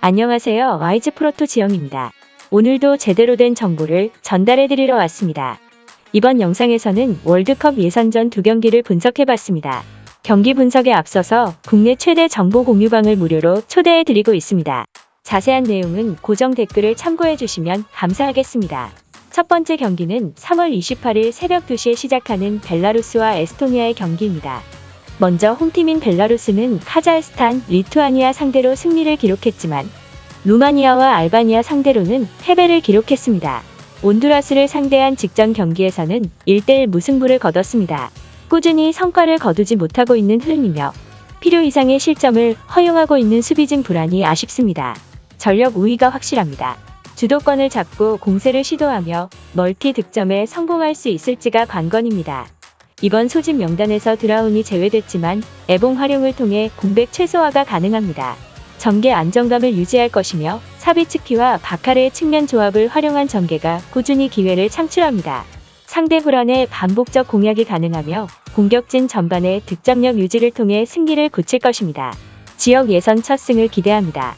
안녕하세요. 와이즈 프로토 지영입니다. 오늘도 제대로 된 정보를 전달해 드리러 왔습니다. 이번 영상에서는 월드컵 예선전 두 경기를 분석해 봤습니다. 경기 분석에 앞서서 국내 최대 정보 공유방을 무료로 초대해 드리고 있습니다. 자세한 내용은 고정 댓글을 참고해 주시면 감사하겠습니다. 첫 번째 경기는 3월 28일 새벽 2시에 시작하는 벨라루스와 에스토니아의 경기입니다. 먼저 홈팀인 벨라루스는 카자흐스탄, 리투아니아 상대로 승리를 기록했지만 루마니아와 알바니아 상대로는 패배를 기록했습니다. 온두라스를 상대한 직전 경기에서는 1대1 무승부를 거뒀습니다. 꾸준히 성과를 거두지 못하고 있는 흐름이며 필요 이상의 실점을 허용하고 있는 수비진 불안이 아쉽습니다. 전력 우위가 확실합니다. 주도권을 잡고 공세를 시도하며 멀티 득점에 성공할 수 있을지가 관건입니다. 이번 소집 명단에서 드라운이 제외됐지만 애봉 활용을 통해 공백 최소화가 가능합니다. 전개 안정감을 유지할 것이며 사비츠키와 바카레의 측면 조합을 활용한 전개가 꾸준히 기회를 창출합니다. 상대 불안에 반복적 공략이 가능하며 공격진 전반의 득점력 유지를 통해 승기를 굳힐 것입니다. 지역 예선 첫 승을 기대합니다.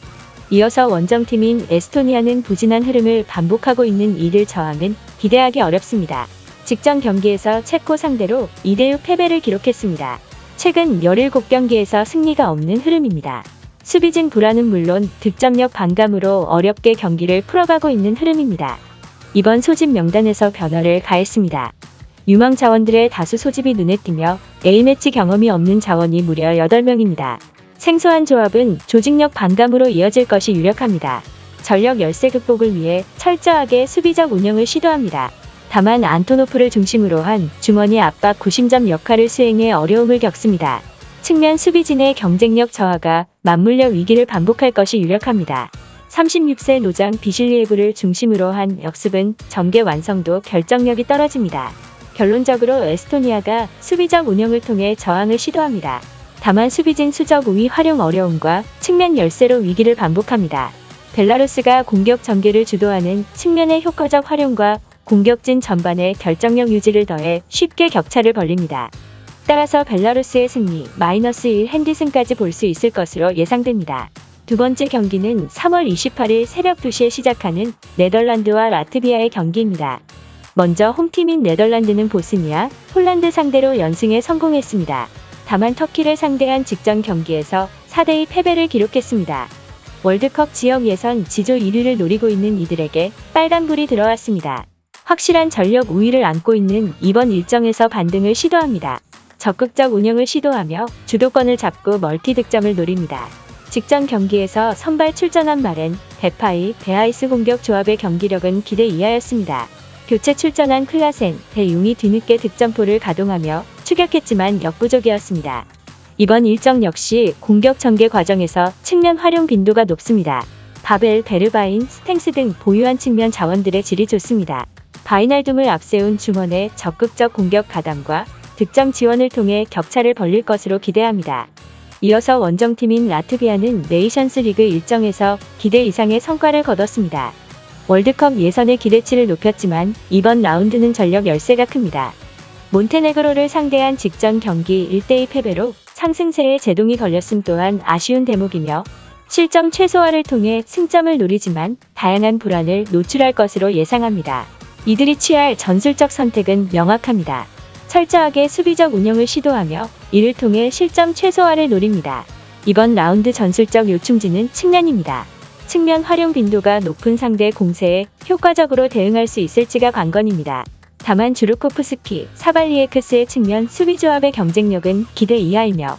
이어서 원정팀인 에스토니아는 부진한 흐름을 반복하고 있는 이들 저항은 기대하기 어렵습니다. 직전 경기에서 체코 상대로 2대6 패배를 기록했습니다. 최근 17경기에서 승리가 없는 흐름입니다. 수비진 불안은 물론 득점력 반감으로 어렵게 경기를 풀어가고 있는 흐름입니다. 이번 소집 명단에서 변화를 가했습니다. 유망 자원들의 다수 소집이 눈에 띄며 A매치 경험이 없는 자원이 무려 8명입니다. 생소한 조합은 조직력 반감으로 이어질 것이 유력합니다. 전력 열세 극복을 위해 철저하게 수비적 운영을 시도합니다. 다만 안토노프를 중심으로 한 주머니 압박 구심점 역할을 수행해 어려움을 겪습니다. 측면 수비진의 경쟁력 저하가 맞물려 위기를 반복할 것이 유력합니다. 36세 노장 비실리에브를 중심으로 한 역습은 전개 완성도 결정력이 떨어집니다. 결론적으로 에스토니아가 수비적 운영을 통해 저항을 시도합니다. 다만 수비진 수적 우위 활용 어려움과 측면 열세로 위기를 반복합니다. 벨라루스가 공격 전개를 주도하는 측면의 효과적 활용과 공격진 전반의 결정력 유지를 더해 쉽게 격차를 벌립니다. 따라서 벨라루스의 승리 마이너스 1 핸디슨까지 볼 수 있을 것으로 예상됩니다. 두 번째 경기는 3월 28일 새벽 2시에 시작하는 네덜란드와 라트비아의 경기입니다. 먼저 홈팀인 네덜란드는 보스니아, 폴란드 상대로 연승에 성공했습니다. 다만 터키를 상대한 직전 경기에서 4대2 패배를 기록했습니다. 월드컵 지역 예선 지조 1위를 노리고 있는 이들에게 빨간불이 들어왔습니다. 확실한 전력 우위를 안고 있는 이번 일정에서 반등을 시도합니다. 적극적 운영을 시도하며 주도권을 잡고 멀티 득점을 노립니다. 직전 경기에서 선발 출전한 말엔 베파이, 베아이스 공격 조합의 경기력은 기대 이하였습니다. 교체 출전한 클라센, 대용이 뒤늦게 득점포를 가동하며 추격했지만 역부족이었습니다. 이번 일정 역시 공격 전개 과정에서 측면 활용 빈도가 높습니다. 바벨, 베르바인, 스탱스 등 보유한 측면 자원들의 질이 좋습니다. 바이날둠을 앞세운 중원의 적극적 공격 가담과 득점 지원을 통해 격차를 벌릴 것으로 기대합니다. 이어서 원정팀인 라트비아는 네이션스 리그 일정에서 기대 이상의 성과를 거뒀습니다. 월드컵 예선의 기대치를 높였지만 이번 라운드는 전력 열세가 큽니다. 몬테네그로를 상대한 직전 경기 1대2 패배로 상승세에 제동이 걸렸음 또한 아쉬운 대목이며 실점 최소화를 통해 승점을 노리지만 다양한 불안을 노출할 것으로 예상합니다. 이들이 취할 전술적 선택은 명확합니다. 철저하게 수비적 운영을 시도하며 이를 통해 실점 최소화를 노립니다. 이번 라운드 전술적 요충지는 측면입니다. 측면 활용 빈도가 높은 상대 공세에 효과적으로 대응할 수 있을지가 관건입니다. 다만 주르코프스키, 사발리에크스의 측면 수비 조합의 경쟁력은 기대 이하이며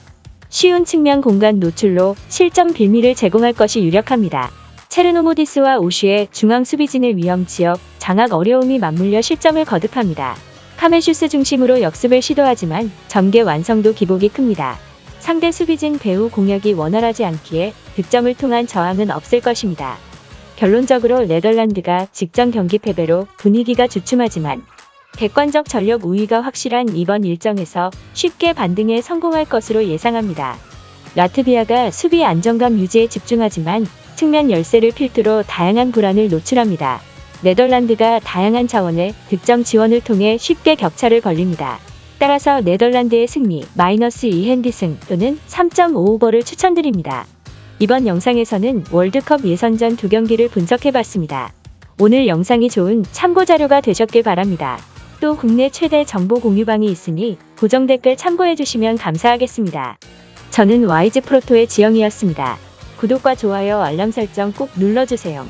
쉬운 측면 공간 노출로 실점 빌미를 제공할 것이 유력합니다. 체르노모디스와 오슈의 중앙 수비진의 위험 지역 장악 어려움이 맞물려 실점을 거듭합니다. 카메슈스 중심으로 역습을 시도하지만 전개 완성도 기복이 큽니다. 상대 수비진 배후 공략이 원활하지 않기에 득점을 통한 저항은 없을 것입니다. 결론적으로 네덜란드가 직전 경기 패배로 분위기가 주춤하지만 객관적 전력 우위가 확실한 이번 일정에서 쉽게 반등에 성공할 것으로 예상합니다. 라트비아가 수비 안정감 유지에 집중하지만 측면 열세를 필두로 다양한 불안을 노출합니다. 네덜란드가 다양한 차원의 득점 지원을 통해 쉽게 격차를 벌립니다. 따라서 네덜란드의 승리 마이너스 2 핸디승 또는 3.5오버를 추천드립니다. 이번 영상에서는 월드컵 예선전 두 경기를 분석해봤습니다. 오늘 영상이 좋은 참고 자료가 되셨길 바랍니다. 또 국내 최대 정보 공유방이 있으니 고정 댓글 참고해주시면 감사하겠습니다. 저는 와이즈 프로토의 지영이었습니다. 구독과 좋아요 알람 설정 꼭 눌러주세요.